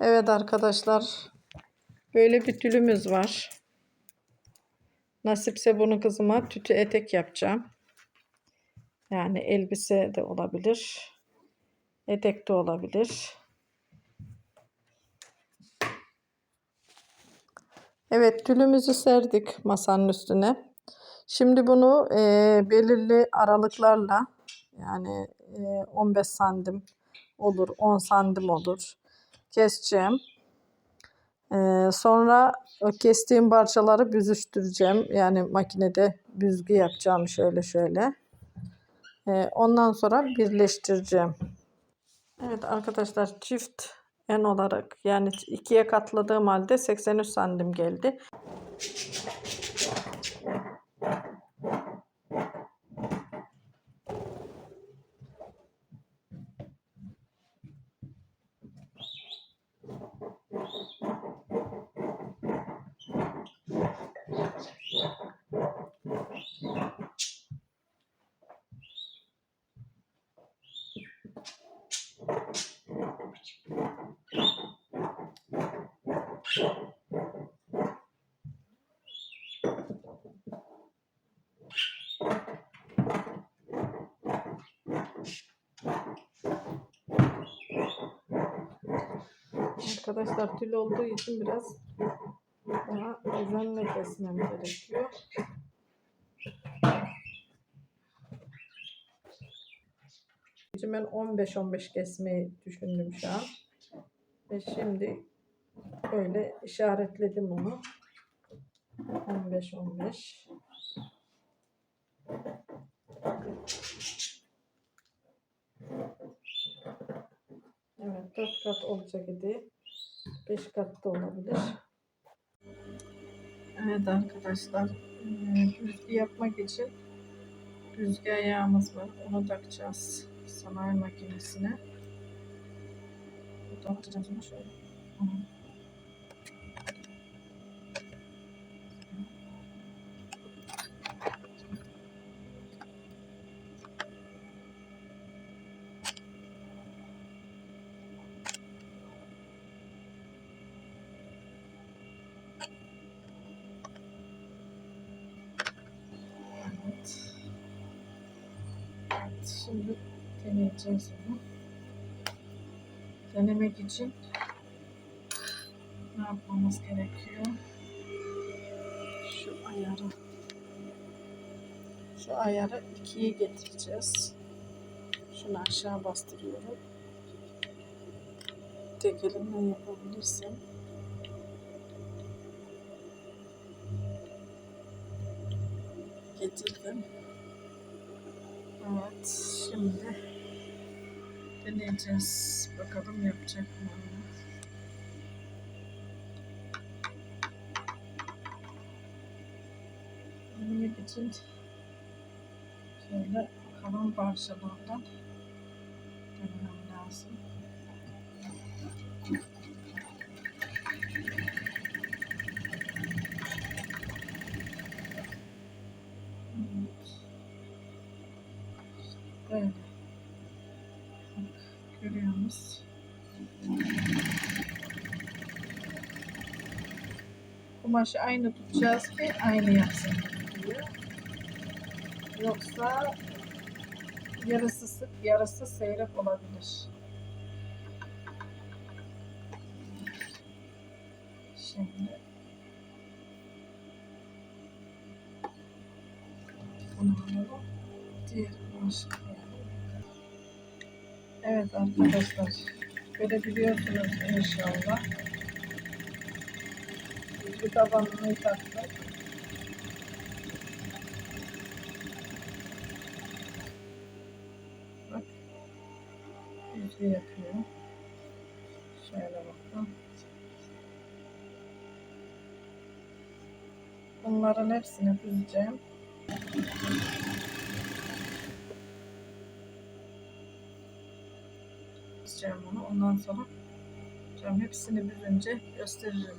Evet arkadaşlar. Böyle bir tülümüz var. Nasipse bunu kızıma tütü etek yapacağım. Yani elbise de olabilir. Etek de olabilir. Evet tülümüzü serdik masanın üstüne. Şimdi bunu e, belirli aralıklarla yani e, 15 santim olur, 10 santim olur keseceğim. E, sonra o kestiğim parçaları büzüştüreceğim. Yani makinede büzgü yapacağım şöyle şöyle. E, ondan sonra birleştireceğim. Evet arkadaşlar çift en olarak yani ikiye katladığım halde 83 santim geldi. Arkadaşlar tül olduğu için biraz daha özenle kesmem gerekiyor. Ben 15-15 kesmeyi düşündüm şu an. Ve şimdi böyle işaretledim onu. 15-15. Evet 4 kat olacak idi. 5 kat da olabilir. Evet arkadaşlar. eee, Büzgü yapmak için büzgü ayağımız var. Onu takacağız sanayi makinesine. Buradan atacağız onu şöyle. Hı. Evet, Şimdi deneyeceğiz onu. Denemek için ne yapmamız gerekiyor? Şu ayarı şu ayarı ikiye getireceğiz. Şunu aşağı bastırıyorum. Tek elimle yapabilirsem. Getirdim. Evet, şimdi deneyeceğiz. Bakalım yapacak mı? Denemek için şöyle kalan parçalardan denemem lazım. Görüyorsunuz. Kumaşı aynı tutacağız ki aynı yapsın. Yoksa yarısı sık, yarısı seyrek olabilir. Şimdi bunu alalım. Diğer kumaşı. Evet arkadaşlar. Görebiliyorsunuz inşallah. Bir tabanını taktık. Bak. Yüzü yapıyor. Şöyle bakın. Bunların hepsini büzeceğim. Keseceğim onu. Ondan sonra canım hepsini büzünce gösteririm.